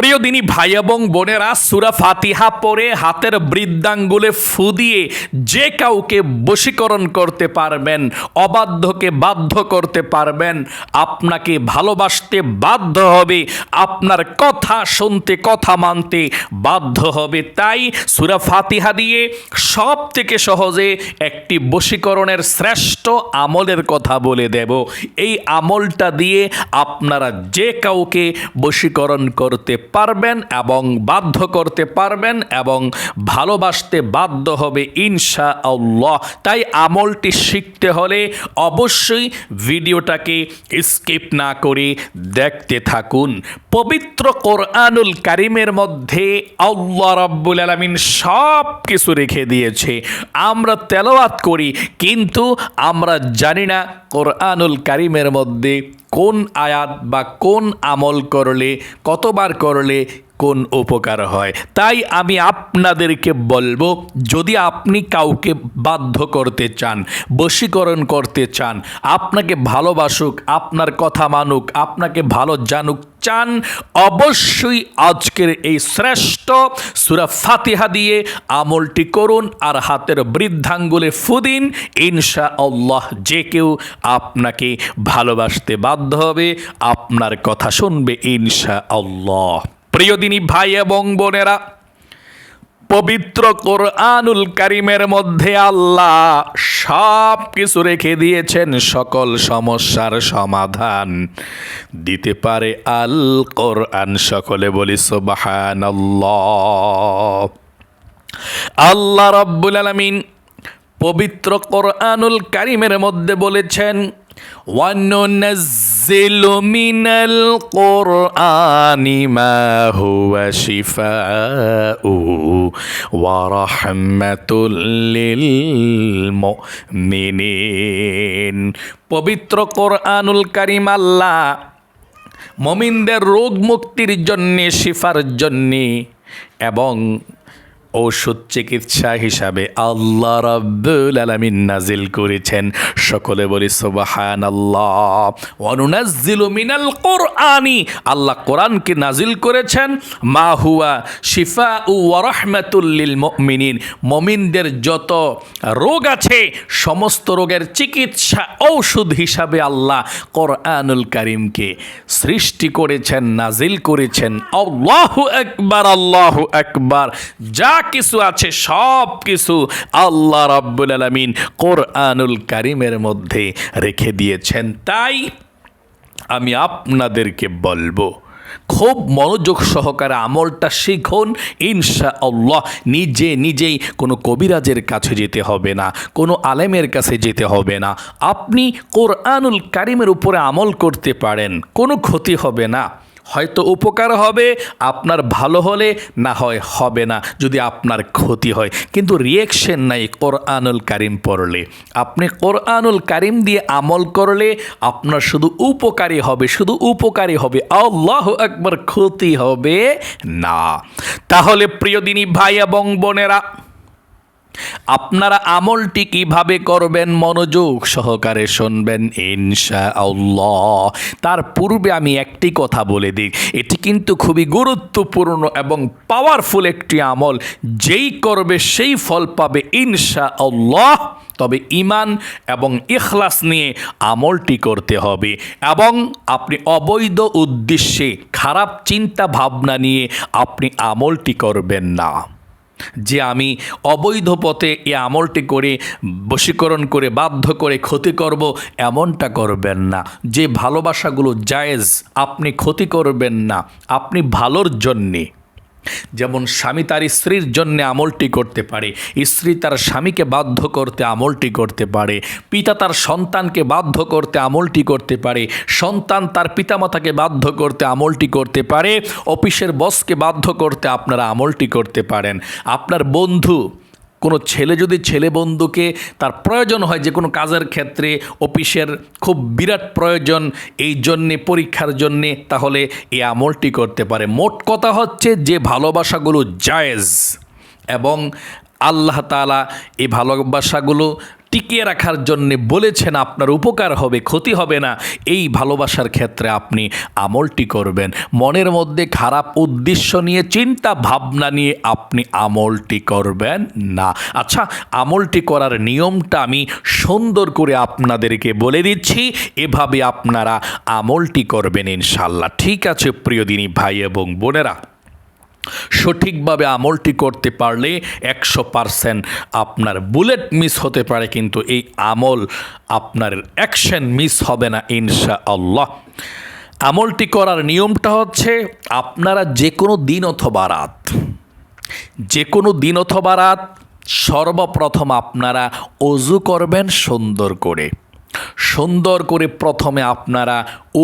প্রিয় দিনী ভাই এবং বোনেরা, সুরা ফাতিহা পরে হাতের বৃদ্ধাঙ্গুলে ফু দিয়ে যে কাউকে বশীকরণ করতে পারবেন, অবাধ্যকে বাধ্য করতে পারবেন, আপনাকে ভালোবাসতে বাধ্য হবে, আপনার কথা শুনতে, কথা মানতে বাধ্য হবে। তাই সুরা ফাতিহা দিয়ে সব থেকে সহজে একটি বশীকরণের শ্রেষ্ঠ আমলের কথা বলে দেব। এই আমলটা দিয়ে আপনারা যে কাউকে বশীকরণ করতে পারবেন এবং বাধ্য করতে পারবেন এবং ভালোবাসতে বাধ্য হবে ইনশা আল্লাহ তাই আমলটি শিখতে হলে অবশ্যই ভিডিওটাকে স্কিপ না করে দেখতে থাকুন। পবিত্র কোরআনুল কারিমের মধ্যে আল্লাহ রাব্বুল আলামিন সব কিছু রেখে দিয়েছে। আমরা তেলাওয়াত করি, কিন্তু আমরা জানি না কোরআনুল কারিমের মধ্যে কোন আয়াত বা কোন আমল করলে, কতবার করলে কোন উপকার হয়? তাই আমি আপনাদেরকে বলব, যদি আপনি কাউকে বাধ্য করতে চান, বশীকরণ করতে চান, আপনাকে ভালোবাসুক, আপনার কথা মানুক, আপনাকে ভালো জানুক চান, অবশ্যই আজকের এই শ্রেষ্ঠ সুরা ফাতিহা দিয়ে আমলটি করুন আর হাতের বৃদ্ধাঙ্গুলে ফুদিন ইনশা আল্লাহ যে কেউ আপনাকে ভালোবাসতে বাধ্য হবে, আপনার কথা শুনবে ইনশা আল্লাহ প্রিয়দিনী ভাই এবং বোনেরা পবিত্র কোরআনুল কারিমের মধ্যে আল্লাহ সব কিছু রেখে দিয়েছেন সকল সমস্যার সমাধান। দিতে পারে আল কোরআন সকলে বলি সোবাহান আল্লাহ রব্বুল আলমিন পবিত্র কোরআনুল কারিমের মধ্যে বলেছেন وننزل من القرآن ما هو شفاء ورحمة للمؤمنين. পবিত্র কোরআনুল কারিম আল্লাহ মমিনদের রোগ মুক্তির জন্যে, শিফার জন্যে এবং ঔষধ চিকিৎসা হিসাবে আল্লাহ রাব্বুল আলামিন নাজিল করেছেন। সকলে বলি সুবহান আল্লাহ অনুনাজ্জিলু মিনাল কোরআনি। আল্লাহ কোরআনকে নাজিল করেছেন। মা হুয়া শিফা ও ওয়ারাহমাতুল লিল মুমিনিন। মমিনদের যত রোগ আছে, সমস্ত রোগের চিকিৎসা ঔষধ হিসাবে আল্লাহ কোরআনুল কারিমকে সৃষ্টি করেছেন নাজিল করেছেন। আল্লাহু আকবার আল্লাহু আকবার। যা কিছু আছে, সব কিছু আল্লাহ রাব্বুল আলামিন কোরআনুল কারিমের মধ্যে রেখে দিয়েছেন। তাই আমি আপনাদেরকে বলব, খুব মনোযোগ সহকারে আমলটা শিখুন। ইনশা আল্লাহ নিজে নিজেই কোনো কবিরাজের কাছে যেতে হবে না, কোনো আলেমের কাছে যেতে হবে না। আপনি কোরআনুল কারিমের উপরে আমল করতে পারেন, কোনো ক্ষতি হবে না। হয়তো উপকার হবে, আপনার ভালো হলে না হয় হবে না, যদি আপনার ক্ষতি হয়। কিন্তু রিয়েকশন নাই কোরআনুল কারিম পড়লে। আপনি কোরআনুল কারিম দিয়ে আমল করলে আপনার শুধু উপকারী হবে, শুধু উপকারী হবে, আল্লাহ একবার ক্ষতি হবে না। তাহলে প্রিয়দিনী ভাই এবং বোনেরা আপনারা আমলটি কীভাবে করবেন মনোযোগ সহকারে শুনবেন ইনশা আল্লাহ তার পূর্বে আমি একটি কথা বলে দিই, এটি কিন্তু খুবই গুরুত্বপূর্ণ এবং পাওয়ারফুল একটি আমল। যেই করবে সেই ফল পাবে ইনশা আল্লাহ তবে ইমান এবং ইখলাস নিয়ে আমলটি করতে হবে এবং আপনি অবৈধ উদ্দেশ্যে খারাপ চিন্তা ভাবনা নিয়ে আপনি আমলটি করবেন না। যে আমি অবৈধ পথে এ আমলটি করে, বশীকরণ করে, বাধ্য করে ক্ষতি করব, এমনটা করবেন না। যে ভালোবাসাগুলো জায়েজ, আপনি ক্ষতি করবেন না। আপনি ভালোর জন্যে। যেমন স্বামী তার স্ত্রীর জন্য আমলটি করতে পারে, স্ত্রী তার স্বামীকে বাধ্য করতে আমলটি করতে পারে, পিতা তার সন্তানকে বাধ্য করতে আমলটি করতে পারে, সন্তান তার পিতামাতাকে বাধ্য করতে আমলটি করতে পারে, অফিসের বসকে বাধ্য করতে আপনারা আমলটি করতে পারেন। আপনার বন্ধু কোনো ছেলে যদি ছেলে বন্ধুকে তার প্রয়োজন হয় যে কোনো কাজের ক্ষেত্রে অফিসের খুব বিরাট প্রয়োজন এই জন্যে, পরীক্ষার জন্যে, তাহলে এ আমলটি করতে পারে। মোট কথা হচ্ছে যে ভালোবাসাগুলো জায়েজ এবং আল্লাহ তালা এই ভালোবাসাগুলো টিকিয়ে রাখার জন্যে বলেছেন, আপনার উপকার হবে, ক্ষতি হবে না। এই ভালোবাসার ক্ষেত্রে আপনি আমলটি করবেন। মনের মধ্যে খারাপ উদ্দেশ্য নিয়ে, চিন্তা ভাবনা নিয়ে আপনি আমলটি করবেন না। আচ্ছা আমলটি করার নিয়মটা আমি সুন্দর করে আপনাদেরকে বলে দিচ্ছি। এভাবে আপনারা আমলটি করবেন ইনশাল্লাহ। ঠিক আছে, প্রিয় দিনী ভাই এবং বোনেরা। সঠিকভাবে আমলটি করতে পারলে একশো পারসেন্ট আপনার বুলেট মিস হতে পারে, কিন্তু এই আমল আপনার অ্যাকশন মিস হবে না ইনশা আল্লাহ আমলটি করার নিয়মটা হচ্ছে আপনারা যে কোনো দিন অথবা রাত যে কোনো দিন অথবা রাত সর্বপ্রথম আপনারা অজু করবেন সুন্দর করে। সুন্দর করে প্রথমে আপনারা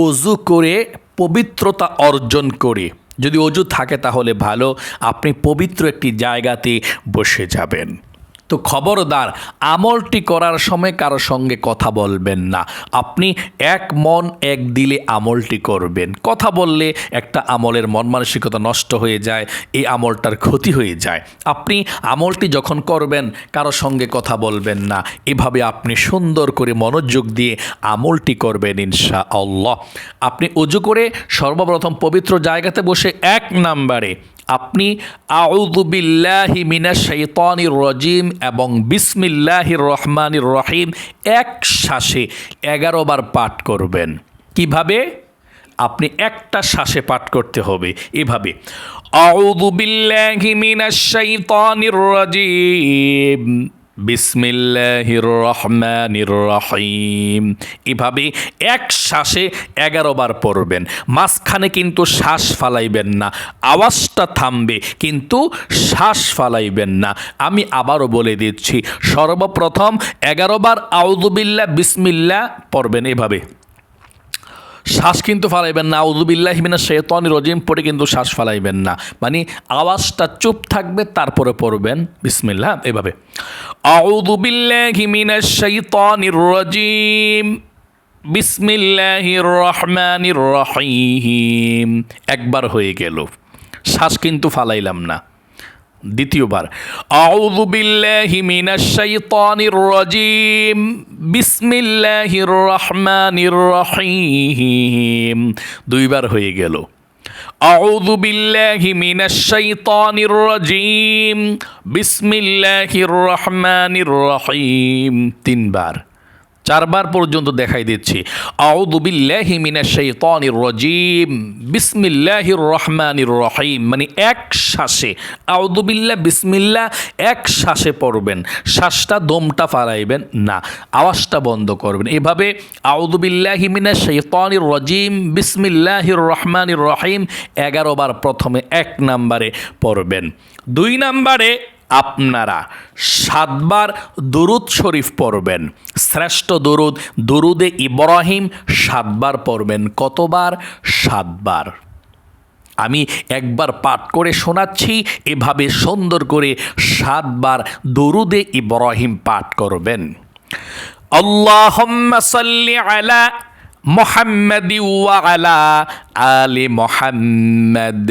অজু করে পবিত্রতা অর্জন করে যদি অজু থাকে তাহলে ভালো। আপনি পবিত্র একটি জায়গাতে বসে যাবেন। তো খবরদার, আমলটি করার সময় কারও সঙ্গে কথা বলবেন না। আপনি এক মন এক দিলে আমলটি করবেন। কথা বললে একটা আমলের মন মানসিকতা নষ্ট হয়ে যায়, এই আমলটার ক্ষতি হয়ে যায়। আপনি আমলটি যখন করবেন, কারও সঙ্গে কথা বলবেন না। এভাবে আপনি সুন্দর করে মনোযোগ দিয়ে আমলটি করবেন ইনশা আল্লাহ আপনি উজু করে সর্বপ্রথম পবিত্র জায়গাতে বসে এক নাম্বারে আপনি আউদুবিল্লাহি মিনা শৈতানির রজিম এবং বিসমিল্লাহির রহমানির রহিম এক শ্বাসে এগারোবার পাঠ করবেন। কীভাবে? আপনি একটা শ্বাসে পাঠ করতে হবে। এভাবে আউদুবিল্লাহি মিনা শৈতানির রজিম। বিসমিল্লাহির রহমানির রহিম এভাবে এক শ্বাসে এগারো বার পড়বেন। মাঝখানে কিন্তু শ্বাস ফালাইবেন না। আওয়াজটা থামবে, কিন্তু শ্বাস ফালাইবেন না। আমি আবারও বলে দিচ্ছি, সর্বপ্রথম এগারো বার আউদুবিল্লা বিসমিল্লা পড়বেন এভাবে। শ্বাস কিন্তু ফালাইবেন না। আউদুবিল্লাহ মিনা শেতনি রজিম, পড়ে কিন্তু শ্বাস ফালাইবেন না। মানে আওয়াজটা চুপ থাকবে, তারপরে পড়বেন। বিসমিল্লাহ, এভাবে। আউদুবিল্লাহ মিনা রজিম। বিসমিল্লাহির রহমানির রহিম। একবার হয়ে গেল। শ্বাস কিন্তু ফালাইলাম না। দ্বিতীয়বার। আউযু বিল্লাহি মিনাশ শাইতানির রাজিম। বিসমিল্লাহির রহমানির রহিম। দুইবার হয়ে গেল। আউযু বিল্লাহি মিনাশ শাইতানির রাজিম। বিসমিল্লাহির রহমানির রহিম। তিনবার। চারবার পর্যন্ত দেখাই দিচ্ছি। আউদুবিল্লাহি মিনাশ শাইতানির রাজিম। বিসমিল্লাহির রহমানির রহিম। মানে এক শ্বাসে। আউদুবিল্লাহ বিসমিল্লাহ, এক শ্বাসে পড়বেন। শ্বাসটা দমটা ফালাইবেন না। আওয়াজটা বন্ধ করবেন। এভাবে আউদুবিল্লাহি মিনাশ শাইতানির রাজিম, বিসমিল্লাহির রহমানির রহিম এগারো বার প্রথমে এক নাম্বারে পড়বেন। দুই নাম্বারে আপনারা সাতবার দুরুদ শরীফ পড়বেন। শ্রেষ্ঠ দুরুদ, দুরুদে ইব্রাহিম সাতবার পড়বেন। কতবার? সাতবার। আমি একবার পাঠ করে শোনাচ্ছি, এভাবে সুন্দর করে সাতবার দরুদে ইব্রাহিম পাঠ করবেন। আল্লাহম্মা আলা মোহাম্মদি ওয়া আলা আলি মোহাম্মদ।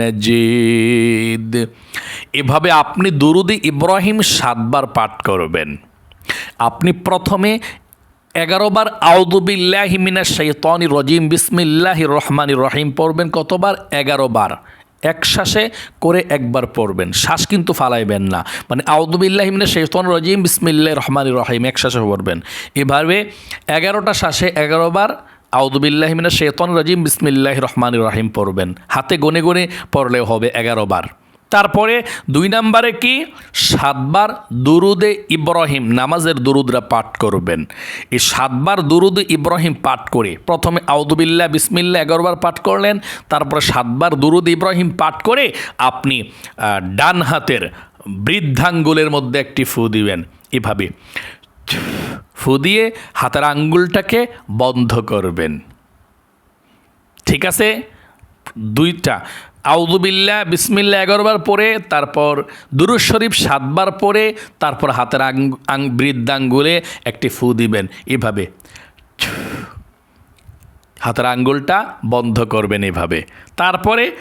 মাজিদ এভাবে আপনি দুরুদি ইব্রাহিম সাতবার পাঠ করবেন। আপনি প্রথমে এগারোবার আউদুবিল্লাহ মিনা শৈতনি রজিম বিসমিল্লাহ রহমানি রহিম পড়বেন। কতবার? এগারো বার এক শ্বাসে করে একবার পড়বেন। শ্বাস কিন্তু ফালাইবেন না। মানে আউদুবিল্লাহ মিনা শৈতন রজিম বিসমিল্লাহ রহমানি রহিম এক শ্বাসে পড়বেন। এভাবে এগারোটা শ্বাসে এগারো বার আউদুবিল্লাহমিনা শেতন রাজিম বিসমিল্লাহ রহমান রাহিম পড়বেন। হাতে গনে গনে পড়লেও হবে এগারো বার। তারপরে দুই নম্বরে কি? সাতবার দুরুদে ইব্রাহিম, নামাজের দুরুদরা পাঠ করবেন। এই সাতবার দুরুদে ইব্রাহিম পাঠ করে প্রথমে আউদুবিল্লাহ বিসমিল্লা এগারোবার পাঠ করলেন। তারপরে সাতবার দুরুদ ইব্রাহিম পাঠ করে আপনি ডান হাতের বৃদ্ধাঙ্গুলের মধ্যে একটি ফু দিবেন। এভাবে। ফু দিয়ে হাতের আঙ্গুলটাকে বন্ধ করবেন। ঠিক আছে? দুইটা। আউদুবিল্লা বিসমিল্লা এগারোবার পরে তারপর দুরুজ শরীফ সাতবার পরে তারপর হাতের আং বৃদ্ধাঙ্গুলে একটি ফু দিবেন। এভাবে। হাতের আঙ্গুলটা বন্ধ করবেন এভাবে। তারপরে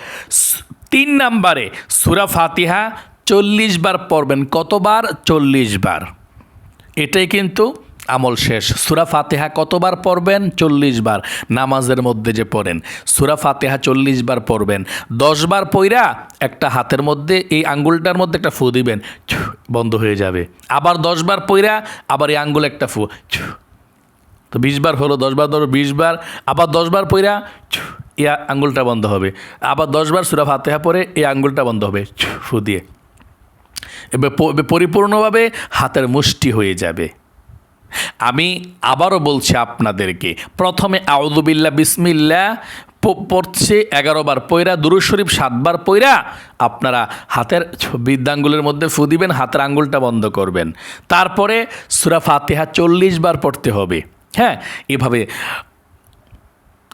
তিন নাম্বারে সুরা ফাতিহা চল্লিশ বার পড়বেন। কতবার? চল্লিশ বার। এটাই কিন্তু আমল শেষ। সুরা ফাতেহা কতবার পড়বেন? চল্লিশ বার। নামাজের মধ্যে যে পড়েন। সুরা ফাতেহা চল্লিশ বার পড়বেন। দশ বার পইরা একটা হাতের মধ্যে, এই আঙ্গুলটার মধ্যে একটা ফু দিবেন। বন্ধ হয়ে যাবে। আবার দশ বার পইরা আবার এই আঙ্গুল একটা ফু। তো বিশ বার হলো, দশ বার ধরো বিশ বার। আবার দশ বার পইরা এই আঙ্গুলটা বন্ধ হবে। আবার দশ বার সুরা ফাতেহা পরে এই আঙ্গুলটা বন্ধ হবে। ফু দিয়ে। পরিপূর্ণভাবে হাতের মুষ্টি হয়ে যাবে। আমি আবারও বলছি আপনাদেরকে, প্রথমে আউদুবিল্লা বিসমিল্লা পড়ছে এগারো বার পয়রা দুরুজ শরীফ সাতবার পয়রা আপনারা হাতের বৃদ্ধাঙ্গুলের মধ্যে ফু দিবেন, হাতের আঙ্গুলটা বন্ধ করবেন। তারপরে সুরা ফাতিহা চল্লিশ বার পড়তে হবে। হ্যাঁ এভাবে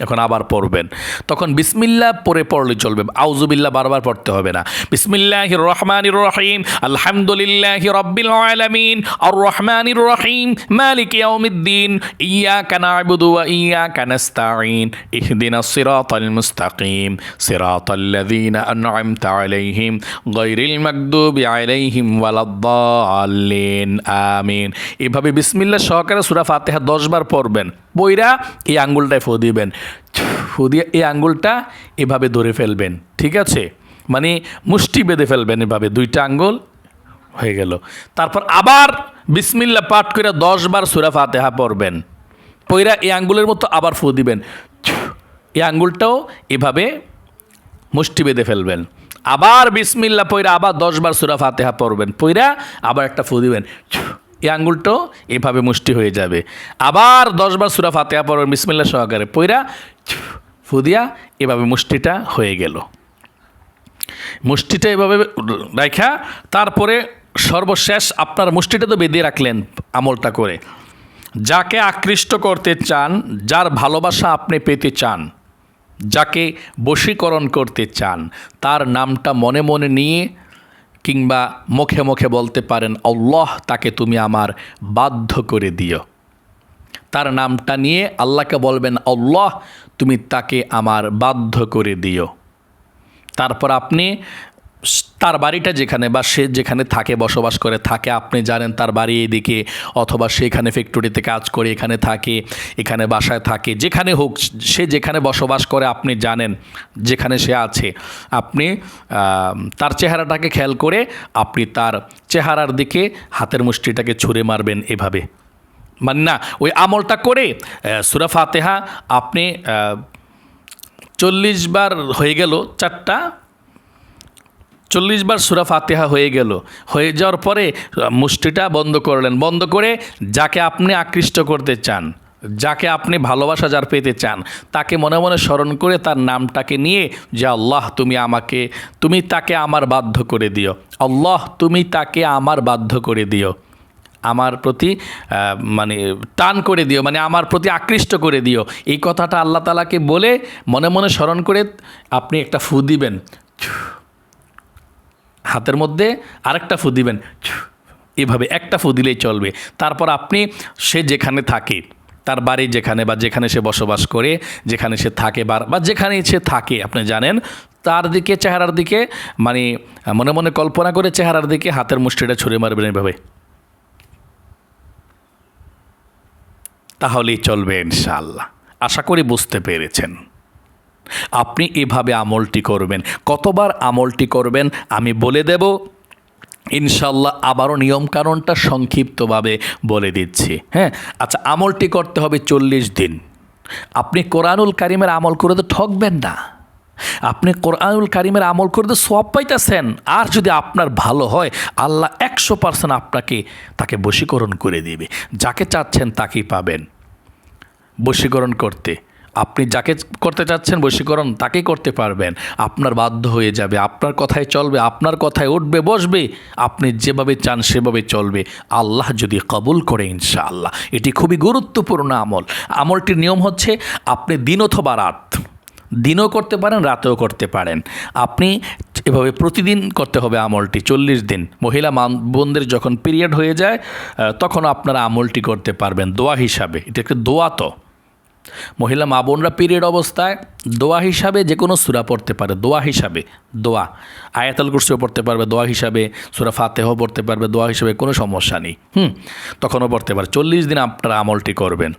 এখন আবার পড়বেন। তখন বিসমিল্লা পরে পড়লে চলবে। আউজুবিল্লা বারবার পড়তে হবে না। বিসমিল্লাহ রহমান রহিম আলহামদুলিল্লাহ রব্বিল আলামিন আর রহমান রহিম মালিক ইয়াউমিদ্দিন ইয়া না'বুদু ওয়া ইয়াকা নাস্তাঈন, ইহদিনাস সিরাতাল মুস্তাকিম, সিরাতাল লাযীনা আন'আমতা আলাইহিম, গায়রিল মাগদুবি আলাইহিম ওয়ালাদ-দাল্লিন, আমিন। এভাবে বিসমিল্লাহ সহকারে সূরা ফাতিহা 10 বার পড়বেন। বইরা এই আঙ্গুলটায় ফু দিবেন। ফু দিয়ে এই আঙ্গুলটা এভাবে ধরে ফেলবেন, ঠিক আছে? মানে মুষ্টি বেঁধে ফেলবেন এভাবে, দুইটা আঙ্গুল হয়ে গেল। তারপর আবার বিসমিল্লা পাঠ করে দশ বার সুরা ফাতেহা পড়বেন। পইরা এই আঙ্গুলের মতো আবার ফু দিবেন। এই আঙ্গুলটাও এভাবে মুষ্টি বেঁধে ফেলবেন। আবার বিসমিল্লা পইরা আবার দশবার সুরা ফাতেহা পড়বেন। পইরা আবার একটা ফু দিবেন। এই আঙ্গুলটাও এভাবে মুষ্টি হয়ে যাবে। আবার দশবার সুরা ফাতেহা পড়বেন বিসমিল্লা সহকারে পইরা ফুদিয়া এভাবে মুষ্টিটা হয়ে গেল। মুষ্টিটা এভাবে রাখা তারপরে সর্বশেষ আপনার মুষ্টিটা তো বেঁধে রাখলেন আমলটা করে। যাকে আকৃষ্ট করতে চান, যার ভালোবাসা আপনি পেতে চান, যাকে বশীকরণ করতে চান, তার নামটা মনে মনে নিয়ে কিংবা মুখে মুখে বলতে পারেন অল্লাহ তাকে তুমি আমার বাধ্য করে দিও। তার নামটা নিয়ে আল্লাহকে বলবেন, আল্লাহ, তুমি তাকে আমার বাধ্য করে দিও। তারপর আপনি তার বাড়িটা যেখানে বা সে যেখানে থাকে, বসবাস করে থাকে, আপনি জানেন তার বাড়ি এদিকে অথবা সে এখানে ফ্যাক্টরিতে কাজ করে, এখানে থাকে, এখানে বাসায় থাকে, যেখানে হোক, সে যেখানে বসবাস করে, আপনি জানেন যেখানে সে আছে। আপনি তার চেহারাটাকে খেয়াল করে আপনি তার চেহারার দিকে হাতের মুষ্টিটাকে ছুঁড়ে মারবেন এভাবে। মানে না, ওই আমলটা করে সুরা ফাতেহা আপনি চল্লিশ বার হয়ে গেল চারটা চল্লিশ বার সুরা ফাতেহা হয়ে গেল। হয়ে যাওয়ার পরে, মুষ্টিটা বন্ধ করলেন। বন্ধ করে যাকে আপনি আকৃষ্ট করতে চান, যাকে আপনি ভালোবাসা যার পেতে চান, তাকে মনে মনে স্মরণ করে তার নামটাকে নিয়ে, যে আল্লাহ তুমি আমাকে, তুমি তাকে আমার বাধ্য করে দিও। আল্লাহ তুমি তাকে আমার বাধ্য করে দিও। আমার প্রতি মানে টান করে দিও মানে আমার প্রতি আকৃষ্ট করে দিও। এই কথাটা আল্লাহ তালাকে বলে মনে মনে স্মরণ করে আপনি একটা ফু দিবেন। হাতের মধ্যে আরেকটা ফু দিবেন এভাবে একটা ফু দিলেই চলবে। তারপর আপনি সে যেখানে থাকে, তার বাড়ি যেখানে বা যেখানে সে বসবাস করে, যেখানে সে থাকে বা বা যেখানে সে থাকে, আপনি জানেন, তার দিকে, চেহারার দিকে মানে মনে মনে কল্পনা করে চেহারার দিকে হাতের মুষ্টিটা ছুঁড়ে মারবেন এভাবে। তাহলেই চলবে ইনশাআল্লাহ। আশা করি বুঝতে পেরেছেন। আপনি এভাবে আমলটি করবেন। কতবার আমলটি করবেন আমি বলে দেব। ইনশাল্লাহ আবারও নিয়মকানুনটা সংক্ষিপ্তভাবে বলে দিচ্ছি। হ্যাঁ? আচ্ছা আমলটি করতে হবে চল্লিশ দিন। আপনি কোরআনুল কারিমের আমল করে তো ঠকবেন না। আপনি কোরআনুল কারিমের আমল করে তো সব পাইতেছেন। আর যদি আপনার ভালো হয়, আল্লাহ একশো পার্সেন্ট আপনাকে তাকে বশীকরণ করে দিবে। যাকে চাচ্ছেন তাকেই পাবেন। বশীকরণ করতে। আপনি যাকে করতে চাচ্ছেন, বশীকরণ তাকেই করতে পারবেন। আপনার বাধ্য হয়ে যাবে, আপনার কথায় চলবে, আপনার কথায় উঠবে, বসবে, আপনি যেভাবে চান সেভাবে চলবে। আল্লাহ যদি কবুল করে, ইনশাআল্লাহ। এটি খুবই গুরুত্বপূর্ণ আমল। আমলটির নিয়ম হচ্ছে, আপনি দিন অথবা রাত, দিনও করতে পারেন, রাতেও করতে পারেন। আপনি এভাবে প্রতিদিন করতে হবে আমলটি, চল্লিশ দিন। মহিলা বোনদের যখন পিরিয়ড হয়ে যায় তখন আপনারা আমলটি করতে পারবেন, দোয়া হিসাবে। এটা একটা দোয়া তো। মহিলা মা বোনরা পিরিয়ড অবস্থায় দোয়া হিসাবে যে কোনো সুরা পড়তে পারে, দোয়া হিসাবে, দোয়া। আয়াতাল কুরসিও পড়তে পারবে, দোয়া হিসাবে, সুরা ফাতেহ পড়তে পারবে, দোয়া হিসাবে, কোনো সমস্যা নেই। হুম, তখনও পড়তে পারে। চল্লিশ দিন আপনারা আমলটি করবেন।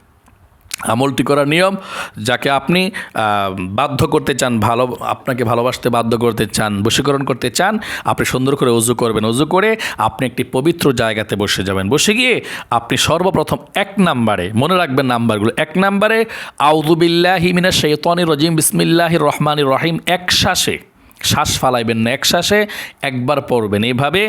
আমলটি করার নিয়ম, যাকে আপনি বাধ্য করতে চান, ভালো, আপনাকে ভালোবাসতে বাধ্য করতে চান, বশীকরণ করতে চান, আপনি সুন্দর করে উজু করবেন। উজু করে আপনি একটি পবিত্র জায়গাতে বসে যাবেন। বসে গিয়ে আপনি সর্বপ্রথম এক নাম্বারে, মনে রাখবেন নাম্বারগুলো, এক নাম্বারে আউদুবিল্লাহি মিনা শৈতনির রজিম, বিসমিল্লাহির রহমানির রহিম, এক শ্বাসে, শ্বাস ফালাইবেন না, এক শ্বাসে একবার পড়বেন। এইভাবে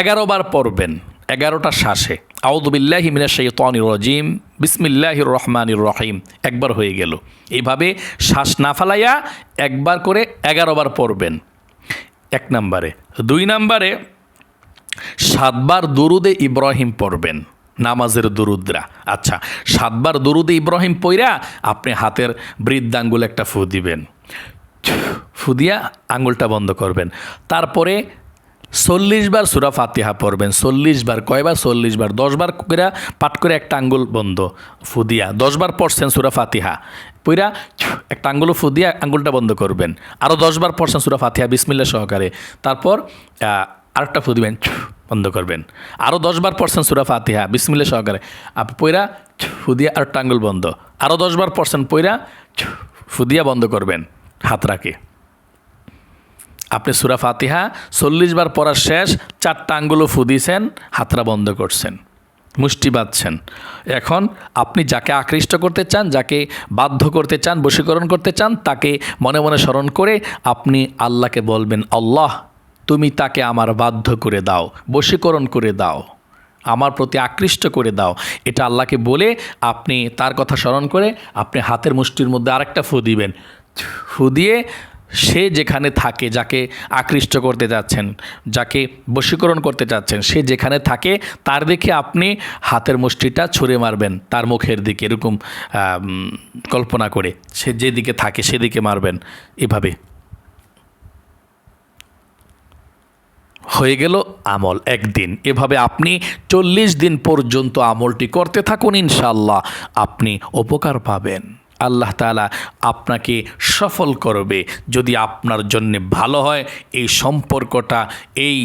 এগারো বার পড়বেন। এগারোটা শ্বাসে। আউদুবিল্লাহি মিনা শৈতনির রজিম। বিসমিল্লাহির রহমানির রহিম। একবার হয়ে গেল। এইভাবে শ্বাস না ফালাইয়া একবার করে এগারো বার পড়বেন। এক নাম্বারে। দুই নাম্বারে, সাতবার দুরুদে ইব্রাহিম পড়বেন। নামাজের দুরুদ্রা। আচ্ছা সাতবার দুরুদে ইব্রাহিম পইরা আপনি হাতের বৃদ্ধাঙ্গুল একটা ফু দিবেন। ফু দিয়া আঙুলটা বন্ধ করবেন। তারপরে চল্লিশ বার সুরা ফাতিহা পড়বেন, চল্লিশ বার, কয়বার? চল্লিশ বার, দশ বার করে পাঠ করে একটা আঙ্গুল বন্ধ, ফুদিয়া। দশ বার পড়ছেন সুরা ফাতিহা, পইরা একটা আঙ্গুল ফুদিয়া, আঙ্গুলটা বন্ধ করবেন। আরও দশ বার পড়ছেন সুরা ফাতিহা বিসমিল্লা সহকারে। তারপর আরেকটা ফু দিবেন বন্ধ করবেন। আরও দশবার পড়ছেন সুরা ফাতিহা বিসমিল্লা সহকারে। আপনি পইরা ফুদিয়া, আরেকটা আঙ্গুল বন্ধ। আরও দশবার পড়ছেন, পইরা ফুদিয়া বন্ধ করবেন, হাত রাখে। আপনি সুরা ফাতিহা চল্লিশ বার পড়ার শেষ, চারটা আঙ্গুলো ফুদিয়েছেন হাতরা বন্ধ করছেন, মুষ্টি বাঁধছেন। এখন আপনি যাকে আকৃষ্ট করতে চান, যাকে বাধ্য করতে চান, বশীকরণ করতে চান, তাকে মনে মনে স্মরণ করে আপনি আল্লাহকে বলবেন, আল্লাহ, তুমি তাকে আমার বাধ্য করে দাও, বশীকরণ করে দাও, আমার প্রতি আকৃষ্ট করে দাও। এটা আল্লাহকে বলে আপনি তার কথা স্মরণ করে আপনি হাতের মুষ্টির মধ্যে আরেকটা ফু দিবেন। ফু দিয়ে সে যেখানে থাকে, যাকে আকৃষ্ট করতে যাচ্ছেন যাকে বশীকরণ করতে যাচ্ছেন সে যেখানে থাকে, তার দেখে আপনি হাতের মুষ্টিটা ছুঁড়ে মারবেন, তার মুখের দিকে এরকম কল্পনা করে। সে যেদিকে থাকে সেদিকে মারবেন। এভাবে। হয়ে গেল আমল একদিন। এভাবে আপনি চল্লিশ দিন পর্যন্ত আমলটি করতে থাকুন ইনশাল্লাহ আপনি উপকার পাবেন। আল্লাহ তালা আপনাকে সফল করবে। যদি আপনার জন্যে ভালো হয়, এই সম্পর্কটা, এই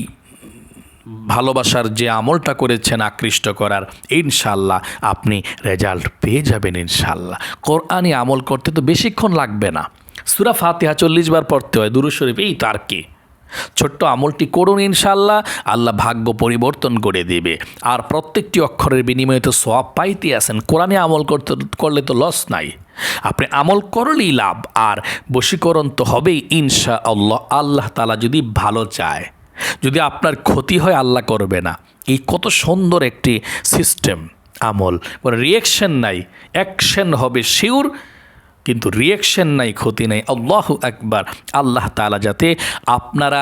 ভালোবাসার যে আমলটা করেছেন আকৃষ্ট করার ইনশাল্লাহ আপনি রেজাল্ট পেয়ে যাবেন ইনশাল্লাহ কোরআনি আমল করতে তো বেশিক্ষণ লাগবে না। সুরা ফাতিহা চল্লিশ বার পড়তে হয় দুরু শরীফ, এই তার কি। ছোট্ট আমলটি করুন ইনশাল্লাহ আল্লাহ ভাগ্য পরিবর্তন করে দেবে। আর প্রত্যেকটি অক্ষরের বিনিময়ে তো সব পাইতে আসেন কোরআনে আমল করতে, করলে তো লস নাই। আপনি আমল করলেই লাভ, আর বশীকরণ তো হবেই ইনশা আল্লাহ আল্লাহ তালা যদি ভালো চায়, যদি আপনার ক্ষতি হয়, আল্লাহ করবে না। এই কত সুন্দর একটি সিস্টেম আমল। রিয়েকশন নাই অ্যাকশন হবে শিওর কিন্তু রিয়েকশন নাই, ক্ষতি নাই। আল্লাহ একবার আল্লাহ তালা যাতে আপনারা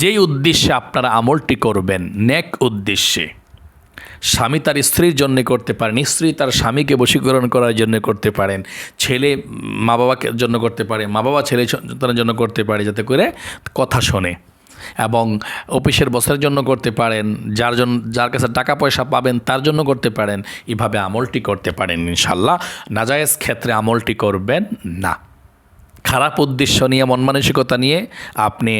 যেই উদ্দেশ্যে আপনারা আমলটি করবেন, নেক উদ্দেশ্যে। স্বামী তার স্ত্রীর জন্য করতে পারেন, স্ত্রী তার স্বামীকে বশীকরণ করার জন্য করতে পারেন, ছেলে মা বাবাকে জন্য করতে পারে মা বাবা ছেলে সন্তানের জন্য করতে পারে, যাতে করে কথা শোনে এবং অফিসের বসের জন্য করতে পারেন, যার জন্য যার কাছে টাকা পয়সা পাবেন তার জন্য করতে পারেন, এভাবে আমলটি করতে পারেন ইনশাল্লাহ নাজায়েজ ক্ষেত্রে আমলটি করবেন না। খারাপ উদ্দেশ্য নিয়ে, মন মানসিকতা নিয়ে আপনি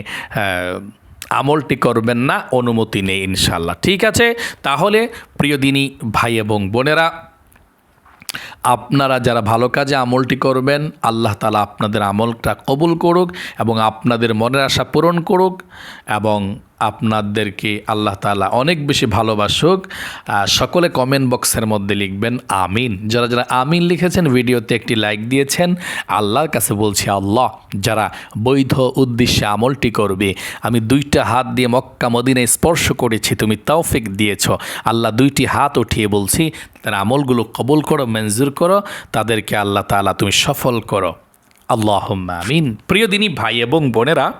আমলটি করবেন না, অনুমতি নেই ইনশাল্লাহ ঠিক আছে? তাহলে প্রিয় দিনী, ভাই এবং বোনেরা, আপনারা যারা ভালো কাজে আমলটি করবেন, আল্লাহ তালা আপনাদের আমলটা কবুল করুক এবং আপনাদের মনের আশা পূরণ করুক এবং আপনাদেরকে আল্লাহ তাআলা অনেক বেশি ভালোবাসুক। সকলে কমেন্ট বক্সের মধ্যে লিখবেন, আমিন। যারা যারা আমিন লিখেছেন, ভিডিওতে একটি লাইক দিয়েছেন, আল্লাহর কাছে বলছি, আল্লাহ। যারা বৈধ উদ্দেশ্যে আমলটি করবে, আমি দুইটা হাত দিয়ে মক্কা, মদিনায় স্পর্শ করেছি, তুমি তৌফিক দিয়েছ। আল্লাহ দুইটি হাত উঠিয়ে বলছি তার আমলগুলো কবুল করো, মঞ্জুর করো, তাদেরকে আল্লাহ তাআলা তুমি সফল করো। আল্লাহ আমিন। প্রিয় দিনী ভাই এবং বোনেরা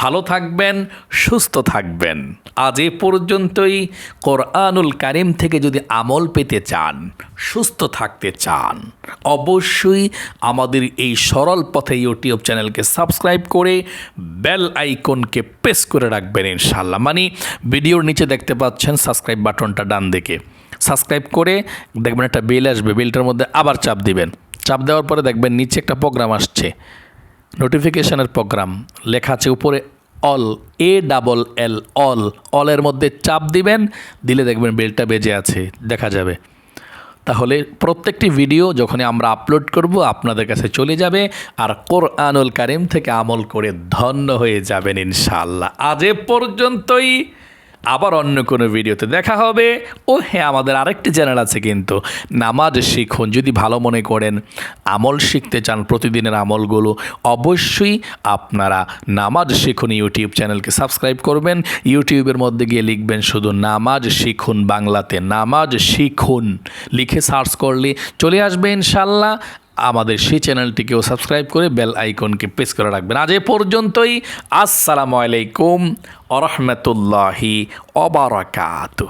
ভালো থাকবেন, সুস্থ থাকবেন। আজ এ পর্যন্তই। কোরআনুল কারিম থেকে যদি আমল পেতে চান, সুস্থ থাকতে চান, অবশ্যই আমাদের এই সরল পথে ইউটিউব চ্যানেলকে সাবস্ক্রাইব করে বেল আইকনকে প্রেস করে রাখবেন ইনশাল্লাহ মানে ভিডিওর নিচে দেখতে পাচ্ছেন সাবস্ক্রাইব বাটনটা ডান দিকে। সাবস্ক্রাইব করে দেখবেন একটা বেল আসবে, বেলটার মধ্যে আবার চাপ দিবেন। চাপ দেওয়ার পরে দেখবেন নিচে একটা প্রোগ্রাম আসছে। নোটিফিকেশনের প্রোগ্রাম লেখা আছে উপরে all A double L all অলের মধ্যে চাপ দিবেন, দিলে দেখবেন বেলটা বেজে আছে, দেখা যাবে। তাহলে প্রত্যেকটি ভিডিও যখনই আমরা আপলোড করব, আপনাদের কাছে চলে যাবে, আর কোরআনুল কারিম থেকে আমল করে ধন্য হয়ে যাবেন ইনশাল্লাহ আজ এ পর্যন্তই। আবার অন্য কোনো ভিডিওতে দেখা হবে। ও হ্যাঁ আমাদের আরেকটি চ্যানেল আছে কিন্তু, নামাজ শিখুন। যদি ভালো মনে করেন, আমল শিখতে চান, প্রতিদিনের আমলগুলো অবশ্যই আপনারা নামাজ শিখুন ইউটিউব চ্যানেলকে সাবস্ক্রাইব করবেন। ইউটিউবের মধ্যে গিয়ে লিখবেন শুধু নামাজ শিখুন বাংলাতে, নামাজ শিখুন। লিখে সার্চ করলে চলে আসবে ইনশাল্লাহ। আমাদের সেই চ্যানেলটিকেও সাবস্ক্রাইব করে বেল আইকনকে প্রেস করে রাখবেন। আজ এ পর্যন্তই। আসসালামু আলাইকুম আরহামতুল্লাহি অবরাকাতু